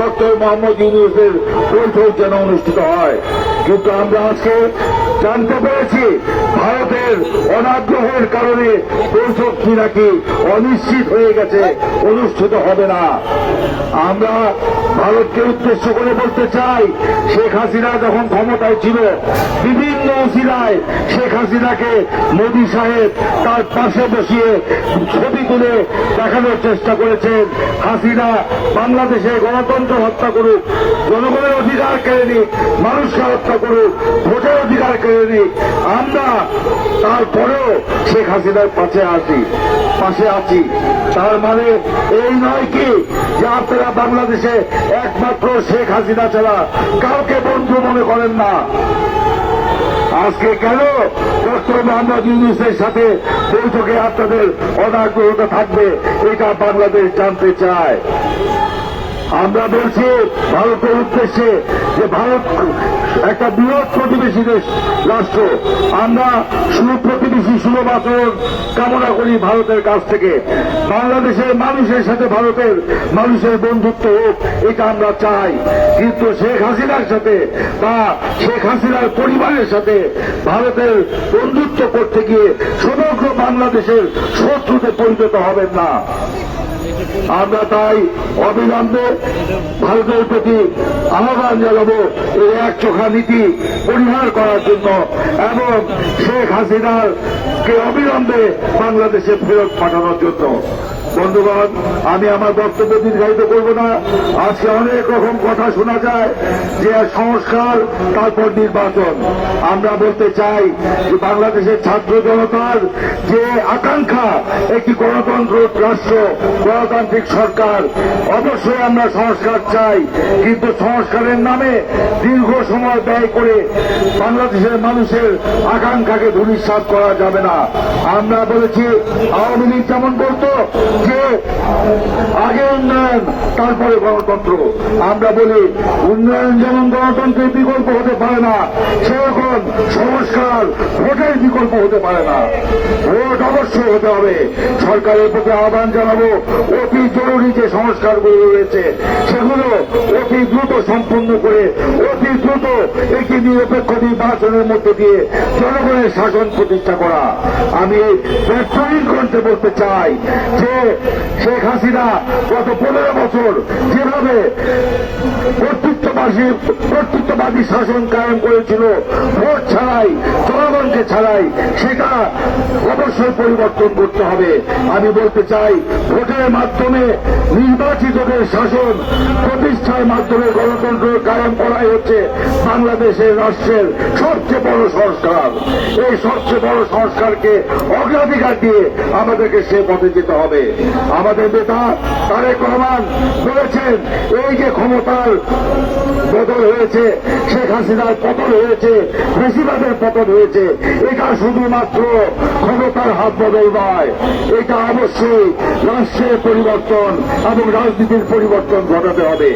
Doctor Mohammad ইউনুসের বৈঠক যেন অনুষ্ঠিত হয়। কিন্তু আমরা আজকে জানতে পেরেছি, ভারতের অনাগ্রহের কারণে বৈঠকটি নাকি অনিশ্চিত হয়ে গেছে, অনুষ্ঠিত হবে না। আমরা ভারতকে উদ্দেশ্য করে বলতে চাই, শেখ হাসিনা যখন ক্ষমতায় ছিল, বিভিন্ন উসিলায় শেখ হাসিনাকে মোদী সাহেব তার পাশে বসিয়ে ছবি তুলে দেখানোর চেষ্টা করেছেন হাসিনা। বাংলাদেশে গণতন্ত্র হত্যা করুক, জনগণের অধিকার কেড়ে নিক, মানুষকে হত্যা করুক, ভোটের অধিকার কেড়ে নিক। আমরা তারপরেও শেখ হাসিনার পাশে আসি পাশে আছি। তার মানে এই নয় কি যে আপনারা বাংলাদেশে একমাত্র শেখ হাসিনা ছাড়া কাউকে বন্ধু মনে করেন না। আজকে কেন ডক্টর মোহাম্মদ ইউনুসের সাথে বৈঠকে আপনাদের অনাগ্রহতা থাকবে, এটা বাংলাদেশ জানতে চায়। আমরা বলছি, ভারতের উদ্দেশ্যে যে ভারত একটা বৃহৎ প্রতিবেশী দেশ, রাষ্ট্র। আমরা সুপ্রতিবেশী সুলভ আচরণ কামনা করি ভারতের কাছ থেকে। বাংলাদেশের মানুষের সাথে ভারতের মানুষের বন্ধুত্ব হোক, এটা আমরা চাই। কিন্তু শেখ হাসিনার সাথে বা শেখ হাসিনার পরিবারের সাথে ভারতের বন্ধুত্ব করতে গিয়ে সমগ্র বাংলাদেশের শত্রুতে পরিণত হবেন না। আমরা তাই অবিলম্বে ভারতের প্রতি আহ্বান জানাব এই এক চোখা নীতি পরিহার করার জন্য এবং শেখ হাসিনার কে অবিলম্বে বাংলাদেশে ফেরত পাঠানোর জন্য। বন্ধুগণ, আমি আমার বক্তব্য দীর্ঘায়িত করব না। আজকে অনেক রকম কথা শোনা যায় যে সংস্কার, তারপর নির্বাচন। আমরা বলতে চাই যে বাংলাদেশের ছাত্র জনতার যে আকাঙ্ক্ষা, একটি গণতন্ত্র, রাষ্ট্র গণতান্ত্রিক সরকার, অবশ্যই আমরা সংস্কার চাই, কিন্তু সংস্কারের নামে দীর্ঘ সময় ব্যয় করে বাংলাদেশের মানুষের আকাঙ্ক্ষাকে ধূলিসাৎ করা যাবে না। আমরা বলেছি, আওয়ামী লীগ যেমন বলতো যে আগে উন্নয়ন, তারপরে গণতন্ত্র। আমরা বলি, উন্নয়ন যেমন গণতন্ত্রের বিকল্প হতে পারে না, সেরকম সংস্কার ভোটের বিকল্প হতে পারে না। ভোট অবশ্যই হতে হবে। সরকারের প্রতি আহ্বান জানাব অতি জরুরি যে সংস্কারগুলো রয়েছে, সেগুলো অতি দ্রুত সম্পন্ন করে, অতি দ্রুত একটি নিরপেক্ষ নির্বাচনের মধ্যে দিয়ে জনগণের শাসন প্রতিষ্ঠা করা। আমি ব্যর্থহীন কণ্ঠে বলতে চাই যে শেখ হাসিনা গত পনেরো বছর যেভাবে কর্তৃত্ববাসী কর্তৃত্ববাদী শাসন কায়েম করেছিল। ভোট ছাড়াই, জনগণকে ছাড়াই সেটা অবশ্যই পরিবর্তন করতে হবে। আমি বলতে চাই, ভোটের মাধ্যমে নির্বাচিতদের শাসন প্রতিষ্ঠার মাধ্যমে গণতন্ত্র কায়েম করাই হচ্ছে বাংলাদেশের রাষ্ট্রের সবচেয়ে বড় সংস্কার। এই সবচেয়ে বড় সংস্কারকে অগ্রাধিকার দিয়ে আমাদেরকে সে পথে যেতে হবে। আমাদের নেতা তারেক রহমান বলেছেন, এই যে ক্ষমতার বদল হয়েছে, শেখ হাসিনার পতন হয়েছে, বেশিরভাগের পতন হয়েছে, এটা শুধুমাত্র ক্ষমতার হাত বদল নয়। এটা অবশ্যই রাষ্ট্রের পরিবর্তন এবং রাজনীতির পরিবর্তন ঘটাতে হবে।